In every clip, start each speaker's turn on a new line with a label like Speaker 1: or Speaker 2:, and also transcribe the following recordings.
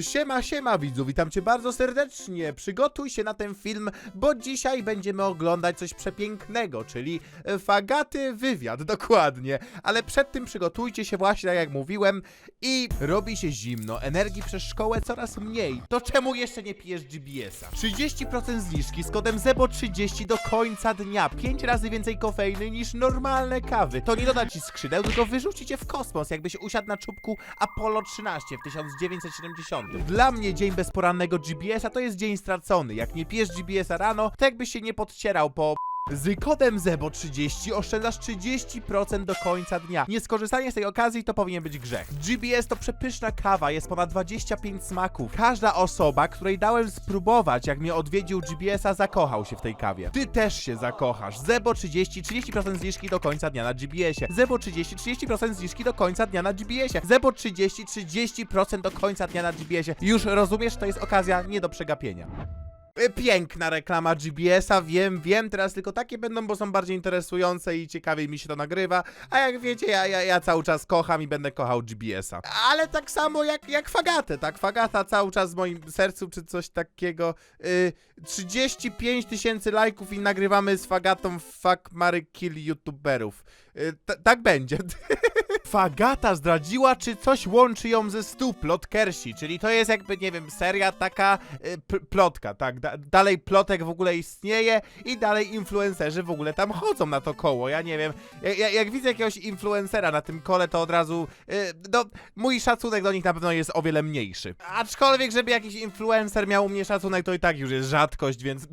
Speaker 1: Siema, siema widzu, witam cię bardzo serdecznie. Przygotuj się na ten film, bo dzisiaj będziemy oglądać coś przepięknego, czyli e, fagaty wywiad, dokładnie. Ale przed tym przygotujcie się właśnie, tak jak mówiłem, i robi się zimno, energii przez szkołę coraz mniej. To czemu jeszcze nie pijesz GBS-a? 30% zniżki z kodem ZEBO30 do końca dnia. 5 razy więcej kofeiny niż normalne kawy. To nie doda ci skrzydeł, tylko wyrzuci cię w kosmos, jakbyś usiadł na czubku Apollo 13 w 1970. Dla mnie dzień bez porannego GBS-a to jest dzień stracony. Jak nie pijesz GBS-a rano, to jakbyś się nie podcierał po z kodem ZEBO30 oszczędzasz 30% do końca dnia. Nieskorzystanie z tej okazji to powinien być grzech. GBS to przepyszna kawa, jest ponad 25 smaków. Każda osoba, której dałem spróbować, jak mnie odwiedził GBS-a, zakochał się w tej kawie. Ty też się zakochasz. ZEBO30, 30% zniżki do końca dnia na GBS-ie. ZEBO30, 30% zniżki do końca dnia na GBS-ie. ZEBO30, 30% do końca dnia na GBS-ie. Już rozumiesz, to jest okazja nie do przegapienia. E, Piękna reklama GBS-a, wiem, wiem, teraz tylko takie będą, bo są bardziej interesujące i ciekawiej mi się to nagrywa, a jak wiecie, ja, ja, ja cały czas kocham i będę kochał GBS-a. Ale tak samo jak, jak Fagatę, tak, Fagata cały czas w moim sercu, czy coś takiego. Y, 35 tysięcy lajków i nagrywamy z Fagatą Fuck, Mary Kill YouTuberów. Y, t- tak będzie. Fagata zdradziła, czy coś łączy ją ze stu plotkersi, czyli to jest jakby, nie wiem, seria taka y, plotka, tak, da- dalej plotek w ogóle istnieje i dalej influencerzy w ogóle tam chodzą na to koło, ja nie wiem, jak, jak widzę jakiegoś influencera na tym kole, to od razu, y, no, mój szacunek do nich na pewno jest o wiele mniejszy. Aczkolwiek, żeby jakiś influencer miał u mnie szacunek, to i tak już jest rzadkość, więc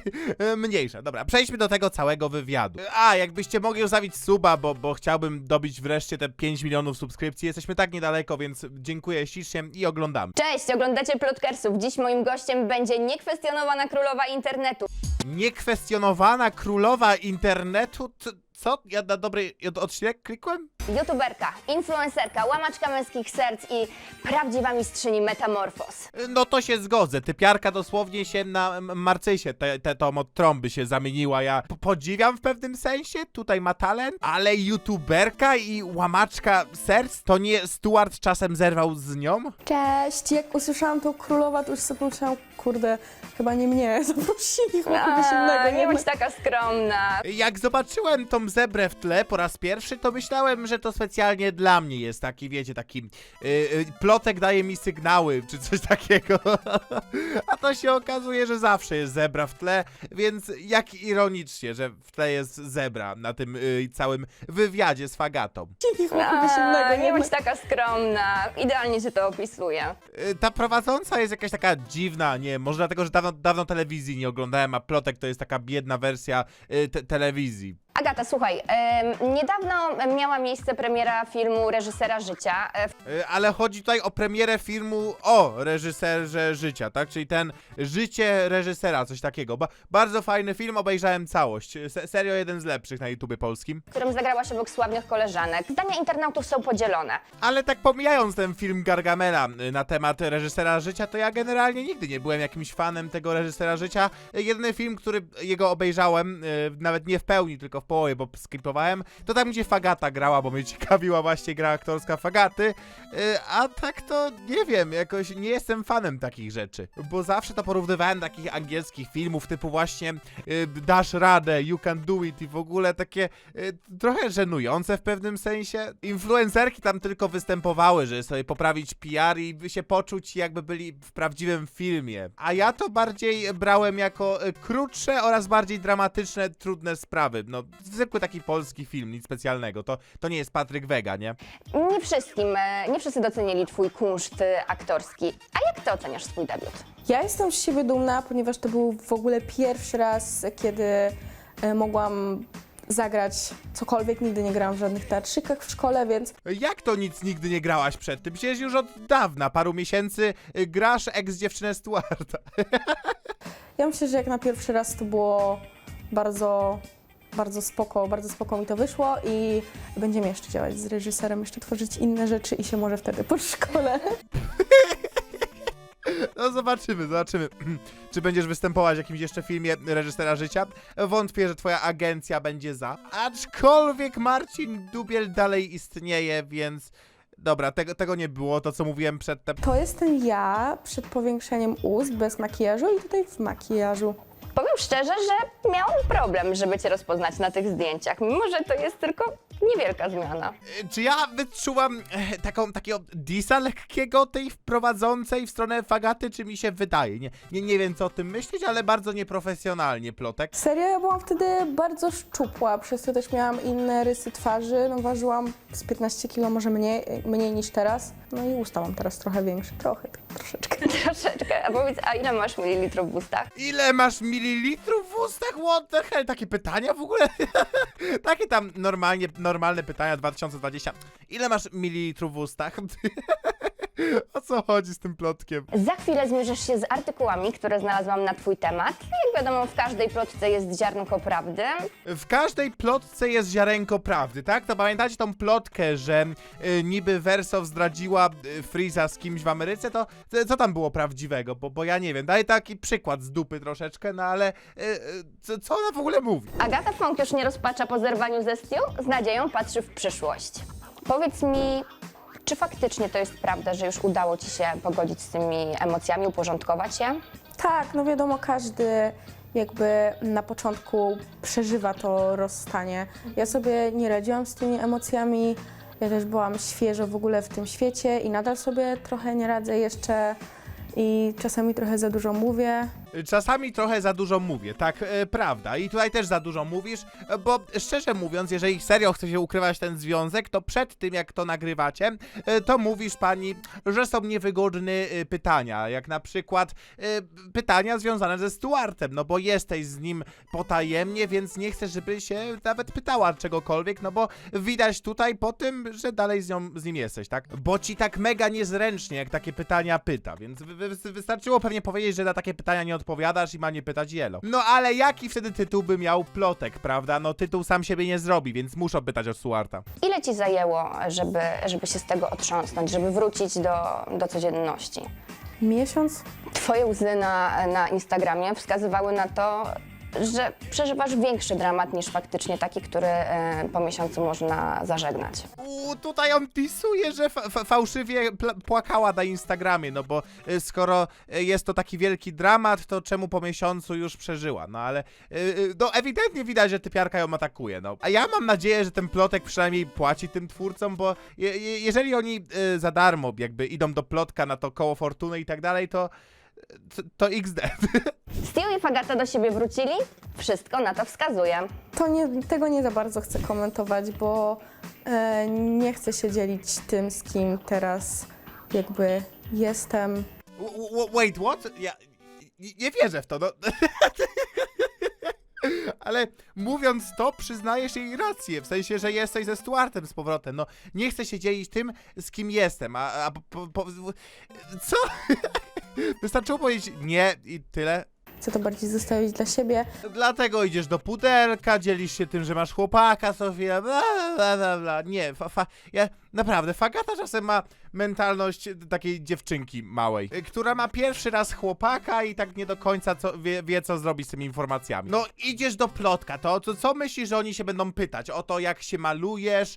Speaker 1: mniejsza. Dobra, przejdźmy do tego całego wywiadu. A, jakbyście mogli zostawić suba, bo, bo chciałbym dobić wreszcie te 5 milionów subskrypcji. Jesteśmy tak niedaleko, więc dziękuję ślicznie i oglądamy.
Speaker 2: Cześć, oglądacie Plotkersów. Dziś moim gościem będzie niekwestionowana królowa internetu.
Speaker 1: Niekwestionowana królowa internetu? C- Co? Ja na dobry odcinek klikłem?
Speaker 2: YouTuberka, influencerka, łamaczka męskich serc i prawdziwa mistrzyni metamorfos.
Speaker 1: No to się zgodzę. Typiarka dosłownie się na M- Marcysie, te, te, tą od trąby się zamieniła. Ja p- podziwiam w pewnym sensie, tutaj ma talent, ale youtuberka i łamaczka serc, to nie Stuart czasem zerwał z nią?
Speaker 3: Cześć! Jak usłyszałam tą królowa, to już sobie pomyślałam, kurde, chyba nie mnie, zaprosili chyba kogoś innego.
Speaker 2: A, nie bądź taka skromna.
Speaker 1: Jak zobaczyłem tą zebrę w tle po raz pierwszy, to myślałem, że to specjalnie dla mnie jest taki, wiecie, taki yy, yy, plotek daje mi sygnały, czy coś takiego. A to się okazuje, że zawsze jest zebra w tle, więc jak ironicznie, że w tle jest zebra na tym yy, całym wywiadzie z Fagatą.
Speaker 2: A, nie bądź taka skromna. Idealnie się to opisuje.
Speaker 1: Yy, Ta prowadząca jest jakaś taka dziwna, nie może dlatego, że dawno, dawno telewizji nie oglądałem, a plotek to jest taka biedna wersja yy, te telewizji.
Speaker 2: Agata, słuchaj, em, niedawno miała miejsce premiera filmu reżysera życia. E,
Speaker 1: Y, Ale chodzi tutaj o premierę filmu o reżyserze życia, tak? Czyli ten życie reżysera, coś takiego. Ba bardzo fajny film, obejrzałem całość. Se serio jeden z lepszych na YouTubie polskim.
Speaker 2: w którym zagrała się obok sławnych koleżanek. Zdania internautów są podzielone.
Speaker 1: Ale tak pomijając ten film Gargamela y, na temat reżysera życia, to ja generalnie nigdy nie byłem jakimś fanem tego reżysera życia. Y, Jedyny film, który jego obejrzałem, y, nawet nie w pełni, tylko w połowie, bo skipowałem, to tam, gdzie Fagata grała, bo mnie ciekawiła właśnie gra aktorska Fagaty. Y, A tak to nie wiem, jakoś nie jestem fanem takich rzeczy, bo zawsze to porównywałem takich angielskich filmów typu właśnie y, Dasz radę, You can do it i w ogóle takie y, trochę żenujące w pewnym sensie. Influencerki tam tylko występowały, żeby sobie poprawić PR i by się poczuć jakby byli w prawdziwym filmie. A ja to bardziej brałem jako krótsze oraz bardziej dramatyczne, trudne sprawy. No, zwykły taki polski film, nic specjalnego. To, to nie jest Patryk Wega, nie?
Speaker 2: Nie wszystkim, e, nie wszyscy docenili twój kunszt e, aktorski. A jak ty oceniasz swój debiut?
Speaker 3: Ja jestem z siebie dumna, ponieważ to był w ogóle pierwszy raz, kiedy e, mogłam zagrać cokolwiek. Nigdy nie grałam w żadnych teatrzykach w szkole, więc
Speaker 1: Jak to nic nigdy nie grałaś przed tym? Przecież już od dawna, paru miesięcy y, grasz ex-dziewczynę Stuarta.
Speaker 3: ja myślę, że jak na pierwszy raz to było bardzo, bardzo spoko, bardzo spoko mi to wyszło i będziemy jeszcze działać z reżyserem, jeszcze tworzyć inne rzeczy i się może wtedy podszkolę.
Speaker 1: No zobaczymy, zobaczymy. Czy będziesz występować w jakimś jeszcze filmie reżysera życia? Wątpię, że twoja agencja będzie za. Aczkolwiek Marcin Dubiel dalej istnieje, więc Dobra, tego, tego nie było, to co mówiłem przedtem.
Speaker 3: To jestem ja przed powiększeniem ust, bez makijażu i tutaj w makijażu.
Speaker 2: Powiem szczerze, że miałam problem, żeby cię rozpoznać na tych zdjęciach, mimo że to jest tylko niewielka zmiana.
Speaker 1: Y, Czy ja wyczułam e, taką, takiego disa lekkiego tej wprowadzącej w stronę fagaty, czy mi się wydaje? Nie, nie, nie wiem, co o tym myśleć, ale bardzo nieprofesjonalnie, plotek.
Speaker 3: Serio, ja byłam wtedy bardzo szczupła, przez to też miałam inne rysy twarzy. No ważyłam z 15 kg, może mniej, mniej niż teraz. No i usta mam teraz trochę większe, trochę, tak, troszeczkę.
Speaker 2: Troszeczkę. A powiedz, a ile masz mililitrów w ustach?
Speaker 1: Ile masz mililitrów w ustach? What the hell? Takie pytania w ogóle? Takie tam normalnie, normalne pytania 2020. Ile masz mililitrów w ustach? o co chodzi z tym plotkiem?
Speaker 2: Za chwilę zmierzysz się z artykułami, które znalazłam na Twój temat. Jak wiadomo, w każdej plotce jest ziarnko prawdy.
Speaker 1: W każdej plotce jest ziarenko prawdy, tak? To pamiętacie tą plotkę, że y, niby Wersow zdradziła y, Freeza z kimś w Ameryce? To, to co tam było prawdziwego? Bo, bo ja nie wiem. Daj taki przykład z dupy troszeczkę, no ale y, y, co, co ona w ogóle mówi?
Speaker 2: Agata Funk już nie rozpacza po zerwaniu ze Stu, z nadzieją patrzy w przyszłość. Powiedz mi, czy faktycznie to jest prawda, że już udało Ci się pogodzić z tymi emocjami, uporządkować je?
Speaker 3: Tak, no wiadomo, każdy jakby na początku przeżywa to rozstanie. Ja sobie nie radziłam z tymi emocjami. Ja też byłam świeżo w ogóle w tym świecie i nadal sobie trochę nie radzę jeszcze i czasami trochę za dużo mówię.
Speaker 1: Czasami trochę za dużo mówię, tak, e, prawda. I tutaj też za dużo mówisz, bo szczerze mówiąc, jeżeli serio chce się ukrywać ten związek, to przed tym jak to nagrywacie, e, to mówisz pani, że są niewygodne e, pytania, jak na przykład pytania związane ze Stuartem, no bo jesteś z nim potajemnie, więc nie chcesz, żeby się nawet pytała czegokolwiek, no bo widać tutaj po tym, że dalej z, nią, z nim jesteś, tak? Bo ci tak mega niezręcznie, jak takie pytania pyta, więc wy, wy, wystarczyło pewnie powiedzieć, że na takie pytania nie odpowiadasz i ma nie pytać Jelo. No ale jaki wtedy tytuł by miał plotek, prawda? No tytuł sam siebie nie zrobi, więc muszą pytać o Stuarta.
Speaker 2: Ile Ci zajęło, żeby, żeby się z tego otrząsnąć, żeby wrócić do, do codzienności?
Speaker 3: Miesiąc?
Speaker 2: Twoje łzy na, na Instagramie wskazywały na to, że przeżywasz większy dramat niż faktycznie taki, który e, po miesiącu można zażegnać.
Speaker 1: U, tutaj on pisuje, że fa fa fałszywie płakała na Instagramie, no bo y, skoro y, jest to taki wielki dramat, to czemu po miesiącu już przeżyła? No ale y, no ewidentnie widać, że typiarka ją atakuje, no. A ja mam nadzieję, że ten plotek przynajmniej płaci tym twórcom, bo je je jeżeli oni za darmo jakby idą do plotka na to koło fortuny i tak dalej, to to, to XD.
Speaker 2: Stu i Fagata do siebie wrócili? Wszystko na to wskazuje.
Speaker 3: To nie, tego nie za bardzo chcę komentować, bo e, nie chcę się dzielić tym, z kim teraz jakby jestem.
Speaker 1: W- w- Wait, what? Ja nie, nie wierzę w to, no. Ale mówiąc to, przyznajesz jej rację, w sensie, że jesteś ze Stuartem z powrotem. No, nie chcę się dzielić tym, z kim jestem, a, a po, po, co? Wystarczyło powiedzieć nie i tyle.
Speaker 3: Chcę to bardziej zostawić dla siebie.
Speaker 1: Dlatego idziesz do pudelka, dzielisz się tym, że masz chłopaka chwilę, bla, bla, bla, bla. Nie, fa, fa, ja, naprawdę, Fagata czasem ma mentalność takiej dziewczynki małej, y, która ma pierwszy raz chłopaka i tak nie do końca co, wie, wie, co zrobić z tymi informacjami. No, idziesz do plotka, to, to co myślisz, że oni się będą pytać? O to, jak się malujesz,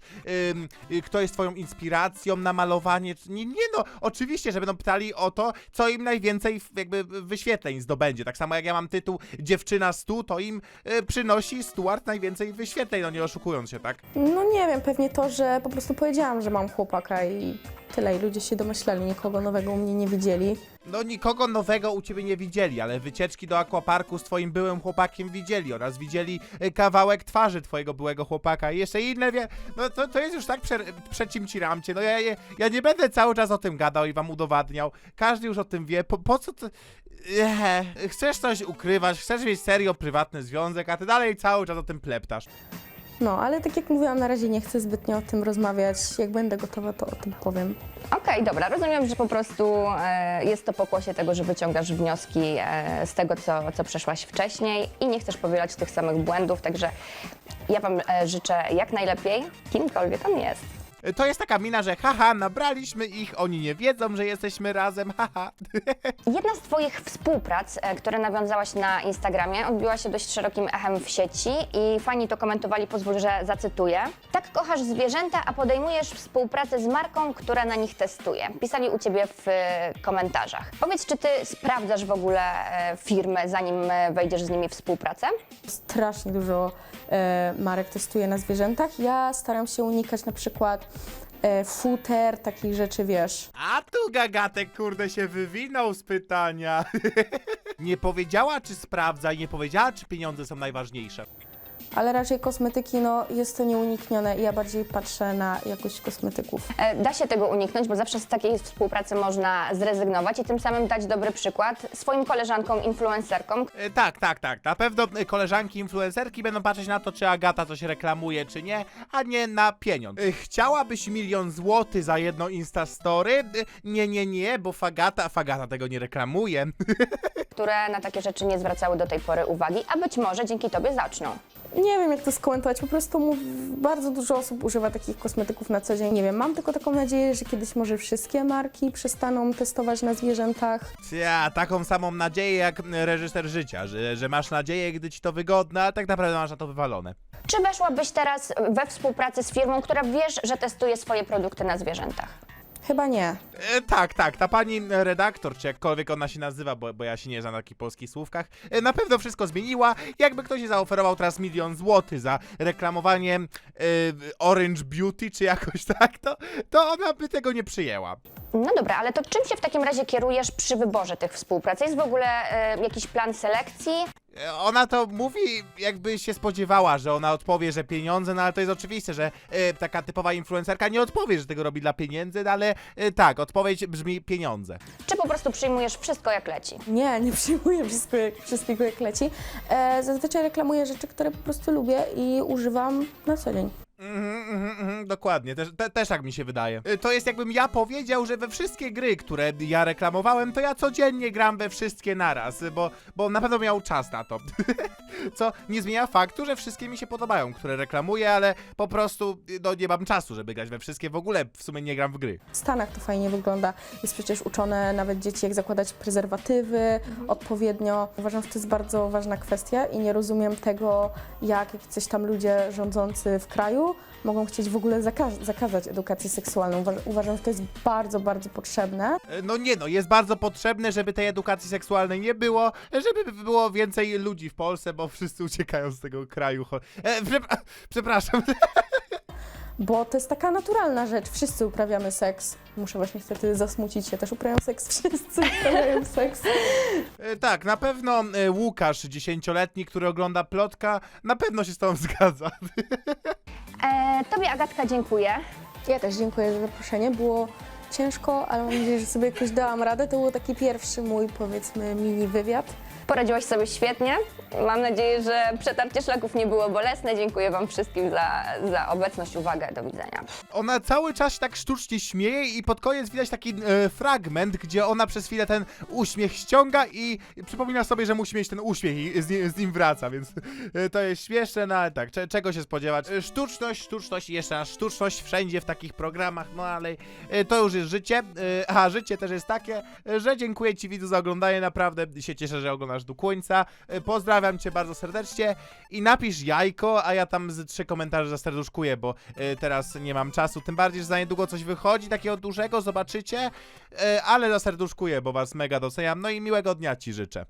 Speaker 1: ym, y, kto jest twoją inspiracją na malowanie? Nie, nie no, oczywiście, że będą pytali o to, co im najwięcej jakby wyświetleń zdobędzie. Tak samo jak ja mam tytuł Dziewczyna Stu, to im y, przynosi Stuart najwięcej wyświetleń, no nie oszukując się, tak?
Speaker 3: No nie wiem, pewnie to, że po prostu powiedziałam, że mam chłopaka i tyle. I ludzie się domyślali, nikogo nowego u mnie nie widzieli.
Speaker 1: No nikogo nowego u ciebie nie widzieli, ale wycieczki do aquaparku z twoim byłym chłopakiem widzieli oraz widzieli y, kawałek twarzy twojego byłego chłopaka i jeszcze inne wie... No to, to jest już tak prze, przecimciramcie, no ja, ja, ja nie będę cały czas o tym gadał i wam udowadniał. Każdy już o tym wie, po, po co to... Eee, chcesz coś ukrywać, chcesz mieć serio prywatny związek, a ty dalej cały czas o tym pleptasz.
Speaker 3: No, ale tak jak mówiłam, na razie nie chcę zbytnio o tym rozmawiać. Jak będę gotowa, to o tym powiem.
Speaker 2: Okej, dobra, rozumiem, że po prostu e, jest to pokłosie tego, że wyciągasz wnioski e, z tego, co, co przeszłaś wcześniej i nie chcesz powielać tych samych błędów, także ja Wam e, życzę jak najlepiej, kimkolwiek on jest.
Speaker 1: To jest taka mina, że haha, nabraliśmy ich, oni nie wiedzą, że jesteśmy razem, haha.
Speaker 2: Jedna z Twoich współprac, e, które nawiązałaś na Instagramie, odbiła się dość szerokim echem w sieci i fani to komentowali, pozwól, że zacytuję. Tak kochasz zwierzęta, a podejmujesz współpracę z marką, która na nich testuje. Pisali u Ciebie w e, komentarzach. Powiedz, czy Ty sprawdzasz w ogóle e, firmy, zanim e, wejdziesz z nimi w współpracę?
Speaker 3: Strasznie dużo e, marek testuje na zwierzętach. Ja staram się unikać na przykład e, futer, takich rzeczy, wiesz.
Speaker 1: A tu gagatek, kurde, się wywinął z pytania. nie powiedziała, czy sprawdza i nie powiedziała, czy pieniądze są najważniejsze.
Speaker 3: Ale raczej kosmetyki, no jest to nieuniknione i ja bardziej patrzę na jakość kosmetyków.
Speaker 2: E, Da się tego uniknąć, bo zawsze z takiej współpracy można zrezygnować i tym samym dać dobry przykład swoim koleżankom, influencerkom,
Speaker 1: E, tak, tak, tak. Na pewno e, koleżanki influencerki będą patrzeć na to, czy Agata coś reklamuje, czy nie, a nie na pieniądz. E, chciałabyś milion złotych za jedno Instastory? E, nie, nie, nie, bo Fagata, Fagata tego nie reklamuje.
Speaker 2: które na takie rzeczy nie zwracały do tej pory uwagi, a być może dzięki Tobie zaczną.
Speaker 3: Nie wiem, jak to skomentować. Po prostu bardzo dużo osób używa takich kosmetyków na co dzień. Nie wiem, mam tylko taką nadzieję, że kiedyś może wszystkie marki przestaną testować na zwierzętach.
Speaker 1: Ja, taką samą nadzieję jak reżyser życia, że, że masz nadzieję, gdy ci to wygodne, a tak naprawdę masz na to wywalone.
Speaker 2: Czy weszłabyś teraz we współpracę z firmą, która wiesz, że testuje swoje produkty na zwierzętach?
Speaker 3: Chyba nie.
Speaker 1: E, tak, tak, ta pani redaktor, czy jakkolwiek ona się nazywa, bo, bo ja się nie znam na takich polskich słówkach, e, na pewno wszystko zmieniła. Jakby ktoś jej zaoferował teraz milion złotych za reklamowanie e, Orange Beauty, czy jakoś tak, to, to ona by tego nie przyjęła.
Speaker 2: No dobra, ale to czym się w takim razie kierujesz przy wyborze tych współprac? Jest w ogóle e, jakiś plan selekcji?
Speaker 1: E, Ona to mówi, jakby się spodziewała, że ona odpowie, że pieniądze, no ale to jest oczywiste, że e, taka typowa influencerka nie odpowie, że tego robi dla pieniędzy, no ale e, tak, odpowiedź brzmi pieniądze.
Speaker 2: Czy po prostu przyjmujesz wszystko jak leci?
Speaker 3: Nie, nie przyjmuję wszystko, jak, wszystkiego jak leci. E, zazwyczaj reklamuję rzeczy, które po prostu lubię i używam na co dzień.
Speaker 1: Mhm, mhm, mhm, dokładnie, też, te, też tak mi się wydaje. Y, To jest jakbym ja powiedział, że we wszystkie gry, które ja reklamowałem, to ja codziennie gram we wszystkie naraz, y, bo, bo na pewno miał czas na to. Co nie zmienia faktu, że wszystkie mi się podobają, które reklamuję, ale po prostu y, no, nie mam czasu, żeby grać we wszystkie. W ogóle w sumie nie gram w gry.
Speaker 3: W Stanach to fajnie wygląda. Jest przecież uczone nawet dzieci, jak zakładać prezerwatywy odpowiednio. Uważam, że to jest bardzo ważna kwestia i nie rozumiem tego, jak jacyś tam ludzie rządzący w kraju mogą chcieć w ogóle zaka- zakazać edukacji seksualną. Uważ- Uważam, że to jest bardzo, bardzo potrzebne.
Speaker 1: Y, No nie no, jest bardzo potrzebne, żeby tej edukacji seksualnej nie było, żeby było więcej ludzi w Polsce, bo wszyscy uciekają z tego kraju. E, przepra- przepraszam.
Speaker 3: Bo to jest taka naturalna rzecz. Wszyscy uprawiamy seks. Muszę właśnie niestety zasmucić się. Też uprawiam seks. Wszyscy uprawiają seks.
Speaker 1: E, Tak, na pewno e, Łukasz, dziesięcioletni, który ogląda plotka, na pewno się z tobą zgadza.
Speaker 2: E, tobie, Agatka, dziękuję.
Speaker 3: Ja też dziękuję za zaproszenie. Było ciężko, ale mam nadzieję, że sobie jakoś dałam radę. To był taki pierwszy mój, powiedzmy, mini wywiad.
Speaker 2: Poradziłaś sobie świetnie. Mam nadzieję, że przetarcie szlaków nie było bolesne. Dziękuję Wam wszystkim za, za obecność, uwagę. Do widzenia.
Speaker 1: Ona cały czas tak sztucznie śmieje i pod koniec widać taki e, fragment, gdzie ona przez chwilę ten uśmiech ściąga i przypomina sobie, że musi mieć ten uśmiech i z, z nim wraca, więc e, to jest śmieszne, no ale tak, cze, czego się spodziewać? E, Sztuczność, sztuczność i jeszcze raz sztuczność wszędzie w takich programach, no ale e, to już jest życie, e, a życie też jest takie, e, że dziękuję Ci widzu za oglądanie, naprawdę się cieszę, że oglądasz do końca, E, pozdrawiam Cię bardzo serdecznie i napisz jajko, a ja tam z trzy komentarze zaserduszkuję, bo e, teraz nie mam czasu, tym bardziej, że za niedługo coś wychodzi takiego dużego, zobaczycie, e, ale zaserduszkuję, bo Was mega doceniam, no i miłego dnia Ci życzę.